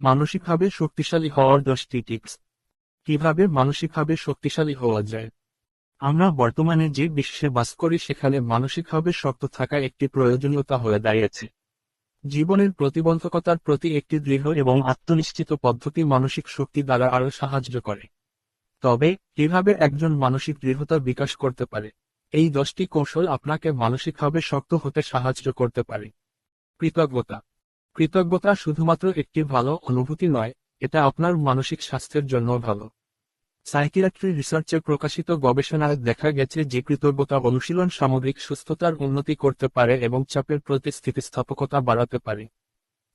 মানসিকভাবে শক্তিশালী হওয়ার দশটি টিপস। কীভাবে মানসিকভাবে শক্তিশালী হওয়া যায়? আমরা বর্তমানে যে বিশ্বে বাস করি, সেখানে মানসিকভাবে শক্ত থাকা একটি প্রয়োজনীয়তা হয়ে দাঁড়িয়েছে। জীবনের প্রতিবন্ধকতার প্রতি একটি দৃঢ় এবং আত্মনিশ্চিত পদ্ধতি মানসিক শক্তি দ্বারা আরও সাহায্য করে। তবে, কীভাবে একজন মানসিক দৃঢ়তা বিকাশ করতে পারে? এই দশটি কৌশল আপনাকে মানসিকভাবে শক্ত হতে সাহায্য করতে পারে। কৃতজ্ঞতা। কৃতজ্ঞতা শুধুমাত্র একটি ভালো অনুভূতি নয়, এটা আপনার মানসিক স্বাস্থ্যের জন্য ভালো। সাইকিয়াট্রি রিসার্চে প্রকাশিত গবেষণায় দেখা গেছে যে কৃতজ্ঞতা অনুশীলন সামগ্রিক সুস্থতার উন্নতি করতে পারে এবং চাপের প্রতি স্থিতিস্থাপকতা বাড়াতে পারে।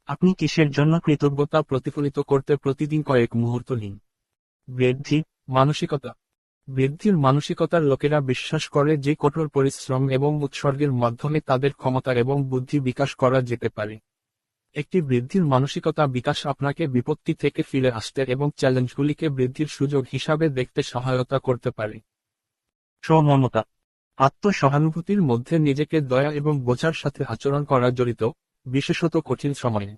আপনি কিসের জন্য কৃতজ্ঞতা প্রতিফলিত করতে প্রতিদিন কয়েক মুহূর্ত নিন? বৃদ্ধি, মানসিকতা। বৃদ্ধির মানসিকতার লোকেরা বিশ্বাস করে যে কঠোর পরিশ্রম এবং উৎসর্গের মাধ্যমে তাদের ক্ষমতা এবং বুদ্ধি বিকাশ করা যেতে পারে। একটি বৃদ্ধির মানসিকতা বিকাশ আপনাকে বিপত্তি থেকে ফিরে আসতে এবং চ্যালেঞ্জগুলিকে বৃদ্ধির সুযোগ হিসাবে দেখতে সহায়তা করতে পারে। সমমতা আত্মসহানুভূতির মধ্যে নিজেকে দয়া এবং বোঝার সাথে আচরণ করা জড়িত বিশেষত কঠিন সময়ে।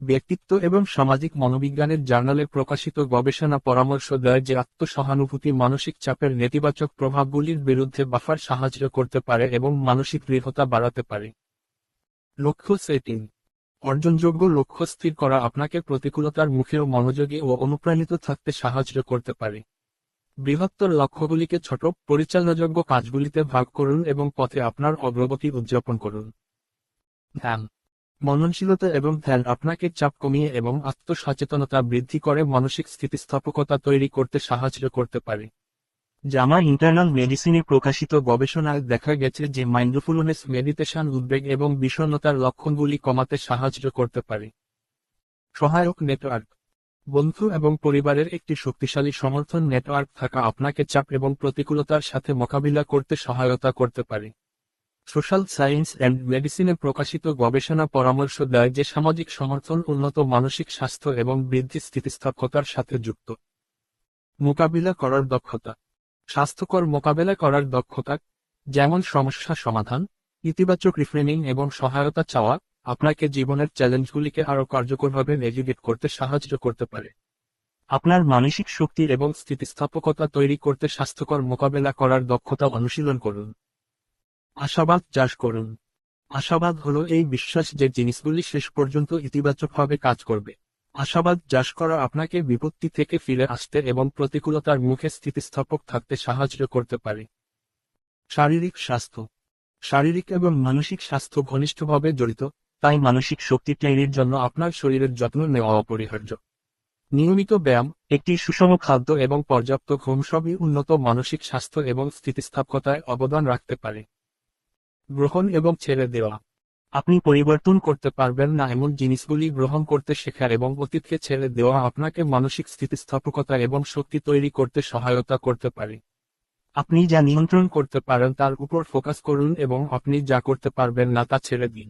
ব্যক্তিত্ব এবং সামাজিক মনোবিজ্ঞানের জার্নালে প্রকাশিত গবেষণা পরামর্শ দেয় যে আত্মসহানুভূতি মানসিক চাপের নেতিবাচক প্রভাবগুলির বিরুদ্ধে বাফার সাহায্য করতে পারে এবং মানসিক দৃঢ়তা বাড়াতে পারে। লক্ষ্য সেটিং অর্জনযোগ্য লক্ষ্য স্থির করা আপনাকে প্রতিকূলতার মুখেও মনোযোগী ও অনুপ্রাণিত থাকতে সাহায্য করতে পারে। বৃহত্তর লক্ষ্যগুলিকে ছোট, পরিচালনাযোগ্য কাজগুলিতে ভাগ করুন এবং পথে আপনার অগ্রগতি উদযাপন করুন। ধ্যান। মননশীলতা এবং ধ্যান আপনাকে চাপ কমিয়ে এবং আত্মসচেতনতা বৃদ্ধি করে মানসিক স্থিতিস্থাপকতা তৈরি করতে সাহায্য করতে পারে। জামা ইন্টারনাল মেডিসিনে প্রকাশিত গবেষণায় দেখা গেছে যে মাইন্ডফুলনেস মেডিটেশন উদ্বেগ এবং বিষণ্ণতার লক্ষণগুলি কমাতে সাহায্য করতে পারে। সহায়ক নেটওয়ার্ক বন্ধু এবং পরিবারের একটি শক্তিশালী সমর্থন নেটওয়ার্ক থাকা আপনাকে চাপ এবং প্রতিকূলতার সাথে মোকাবিলা করতে সহায়তা করতে পারে। সোশ্যাল সায়েন্স অ্যান্ড মেডিসিনে প্রকাশিত গবেষণা পরামর্শ দেয় যে সামাজিক সমর্থন উন্নত মানসিক স্বাস্থ্য এবং বৃদ্ধি স্থিতিস্থাপকতার সাথে যুক্ত। মোকাবিলা করার দক্ষতা। স্বাস্থ্যকর মোকাবেলা করার দক্ষতা, যেমন সমস্যা সমাধান, ইতিবাচক রিফ্রেমিং এবং সহায়তা চাওয়া, আপনাকে জীবনের চ্যালেঞ্জগুলিকে আরও কার্যকরভাবে নেভিগেট করতে সাহায্য করতে পারে। আপনার মানসিক শক্তি এবং স্থিতিস্থাপকতা তৈরি করতে স্বাস্থ্যকর মোকাবেলা করার দক্ষতা অনুশীলন করুন। আশাবাদ চাষ করুন। আশাবাদ হলো এই বিশ্বাস যে জিনিসগুলি শেষ পর্যন্ত ইতিবাচকভাবে কাজ করবে। আশাবাদ চাষ করা আপনাকে বিপত্তি থেকে ফিরে আসতে এবং প্রতিকূলতার মুখে স্থিতিস্থাপক থাকতে সাহায্য করতে পারে। শারীরিক স্বাস্থ্য। শারীরিক এবং মানসিক স্বাস্থ্য ঘনিষ্ঠভাবে জড়িত, তাই মানসিক শক্তি তৈরির জন্য আপনার শরীরের যত্ন নেওয়া অপরিহার্য। নিয়মিত ব্যায়াম, একটি সুষম খাদ্য এবং পর্যাপ্ত ঘুম সবই উন্নত মানসিক স্বাস্থ্য এবং স্থিতিস্থাপকতায় অবদান রাখতে পারে। গ্রহণ এবং ছেড়ে দেওয়া। আপনি পরিবর্তন করতে পারবেন না এমন জিনিসগুলি গ্রহণ করতে শেখার এবং অতীতকে ছেড়ে দেওয়া আপনাকে মানসিক স্থিতিস্থাপকতা এবং শক্তি তৈরি করতে সহায়তা করতে পারে। আপনি যা নিয়ন্ত্রণ করতে পারেন তার উপর ফোকাস করুন এবং আপনি যা করতে পারবেন না তা ছেড়ে দিন।